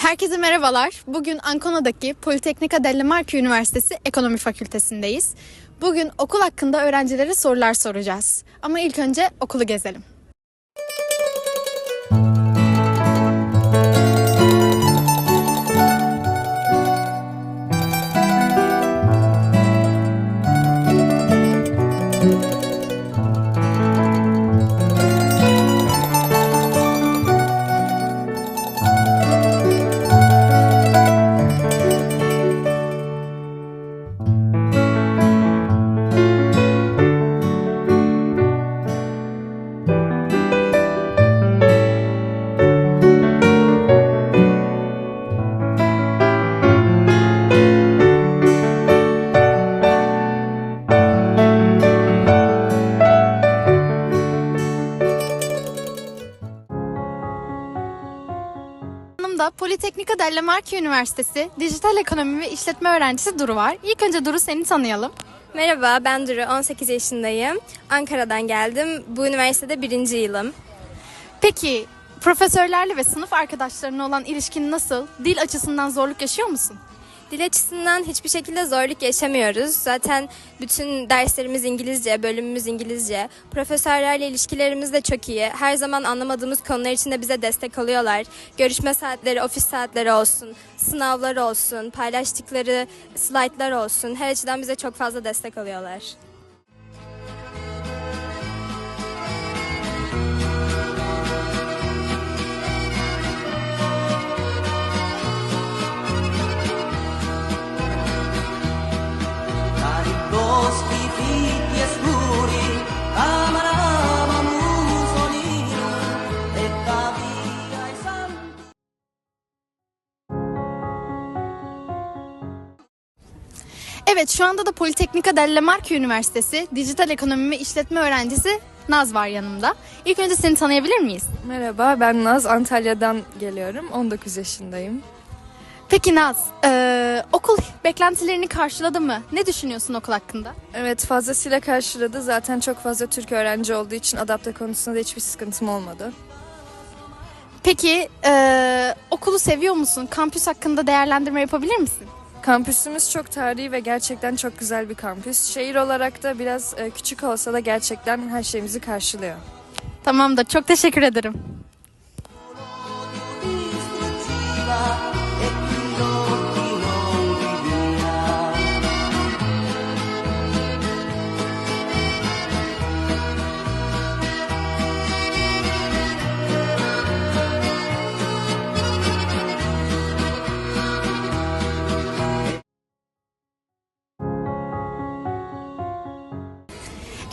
Herkese merhabalar. Bugün Ancona'daki Politecnica Marche Üniversitesi Ekonomi Fakültesindeyiz. Bugün okul hakkında öğrencilere sorular soracağız. Ama ilk önce okulu gezelim. Yanımda Politecnica delle Marche Üniversitesi Dijital Ekonomi ve İşletme öğrencisi Duru var. İlk önce Duru seni tanıyalım. Merhaba, ben Duru, 18 yaşındayım. Ankara'dan geldim. Bu üniversitede birinci yılım. Peki profesörlerle ve sınıf arkadaşlarına olan ilişkin nasıl? Dil açısından zorluk yaşıyor musun? Dil açısından hiçbir şekilde zorluk yaşamıyoruz. Zaten bütün derslerimiz İngilizce, bölümümüz İngilizce. Profesörlerle ilişkilerimiz de çok iyi. Her zaman anlamadığımız konular için de bize destek oluyorlar. Görüşme saatleri, ofis saatleri olsun, sınavlar olsun, paylaştıkları slaytlar olsun. Her açıdan bize çok fazla destek oluyorlar. Evet şu anda da Politecnica delle Marche Üniversitesi Dijital Ekonomi ve İşletme öğrencisi Naz var yanımda. İlk önce seni tanıyabilir miyiz? Merhaba, ben Naz. Antalya'dan geliyorum. 19 yaşındayım. Peki Naz, eee, okul beklentilerini karşıladı mı? Ne düşünüyorsun okul hakkında? Evet, fazlasıyla karşıladı. Zaten çok fazla Türk öğrenci olduğu için adapte konusunda da hiçbir sıkıntım olmadı. Peki eee, okulu seviyor musun? Kampüs hakkında değerlendirme yapabilir misin? Kampüsümüz çok tarihi ve gerçekten çok güzel bir kampüs. Şehir olarak da biraz e, küçük olsa da gerçekten her şeyimizi karşılıyor. Tamamdır, çok teşekkür ederim.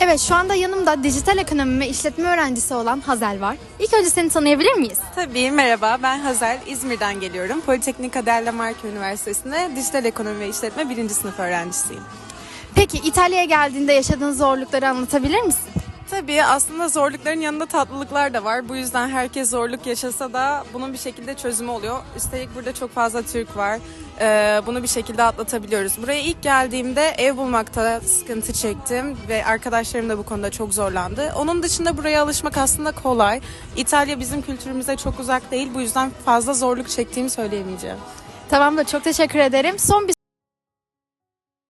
Evet, şu anda yanımda dijital ekonomi ve işletme öğrencisi olan Hazel var. İlk önce seni tanıyabilir miyiz? Tabii merhaba ben Hazel İzmir'den geliyorum. Politecnica delle Marche Üniversitesi'nde dijital ekonomi ve işletme birinci sınıf öğrencisiyim. Peki İtalya'ya geldiğinde yaşadığın zorlukları anlatabilir misin? Tabii aslında zorlukların yanında tatlılıklar da var. Bu yüzden herkes zorluk yaşasa da bunun bir şekilde çözümü oluyor. Üstelik burada çok fazla Türk var. Ee, bunu bir şekilde atlatabiliyoruz. Buraya ilk geldiğimde ev bulmakta sıkıntı çektim ve arkadaşlarım da bu konuda çok zorlandı. Onun dışında buraya alışmak aslında kolay. İtalya bizim kültürümüze çok uzak değil. Bu yüzden fazla zorluk çektiğimi söyleyemeyeceğim. Tamamdır, çok teşekkür ederim. Son bir